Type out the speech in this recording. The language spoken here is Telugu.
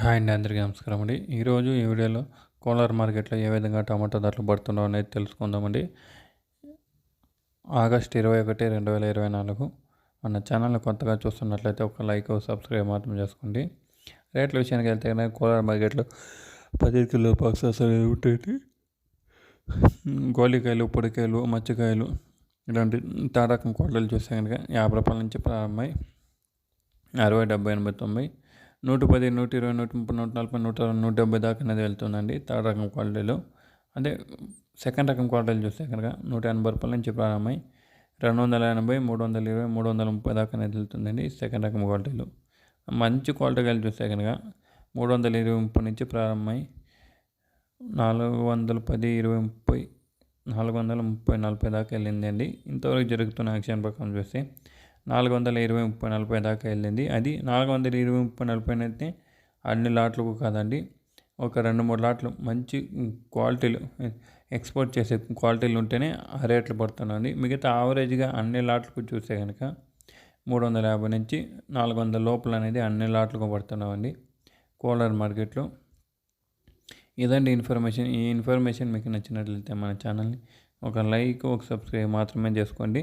హాయ్ అండి అందరికీ నమస్కారం అండి. ఈరోజు ఈ వీడియోలో కోలార్ మార్కెట్లో ఏ విధంగా టమాటా ధరలు పడుతున్నావు అనేది తెలుసుకుందామండి. ఆగస్ట్ ఇరవై ఒకటి రెండు వేల ఇరవై నాలుగు మన ఛానల్ని కొత్తగా చూస్తున్నట్లయితే ఒక లైక్ సబ్స్క్రైబ్ మాత్రం చేసుకోండి. రేట్ల విషయానికి వెళ్తే కనుక కోలార్ మార్కెట్లో పది కిలో బాక్సెస్ అనేవి ఉంటాయి గోలికాయలు పొడికాయలు మచ్చకాయలు ఇలాంటి తారకం కోటలు చూస్తే కనుక యాభై రూపాయల నుంచి ప్రారంభమై అరవై డెబ్బై ఎనభై తొంభై నూట పది నూట ఇరవై నూట ముప్పై నూట నలభై నూట నూట డెబ్బై దాకా అనేది వెళ్తుందండి. థర్డ్ రకం క్వాలిటీలో. అంటే సెకండ్ రకం క్వాలిటీలు చూస్తే కనుక నూట ఎనభై రూపాయల నుంచి ప్రారంభమై రెండు వందల ఎనభై మూడు వందల ఇరవై మూడు వందల ముప్పై దాకా అనేది వెళ్తుందండి సెకండ్ రకం క్వాలిటీలు. మంచి క్వాలిటీ కాయలు చూస్తే కనుక మూడు వందల ఇరవై ముప్పై నుంచి ప్రారంభమై నాలుగు వందల పది ఇరవై ముప్పై నాలుగు వందల ముప్పై నలభై దాకా వెళ్ళిందండి. ఇంతవరకు జరుగుతున్న యాక్షన్ ప్రకారం చూస్తే నాలుగు వందల ఇరవై ముప్పై నలభై దాకా వెళ్ళింది. అది నాలుగు వందల ఇరవై ముప్పై నలభై అయితే అన్ని లాట్లకు కాదండి. ఒక రెండు మూడు లాట్లు మంచి క్వాలిటీలు ఎక్స్పోర్ట్ చేసే క్వాలిటీలు ఉంటేనే ఆ రేట్లు పడుతున్నాయి మిగతా యావరేజ్గా అన్ని లాట్లకు చూస్తే కనుక మూడు వందల యాభై నుంచి నాలుగు వందల లోపల అనేది అన్ని లాట్లకు పడుతున్నామండి. కోలార్ మార్కెట్లో ఇదండి ఇన్ఫర్మేషన్. ఈ ఇన్ఫర్మేషన్ మీకు నచ్చినట్లయితే మన ఛానల్ని ఒక లైక్ ఒక సబ్స్క్రైబ్ మాత్రమే చేసుకోండి.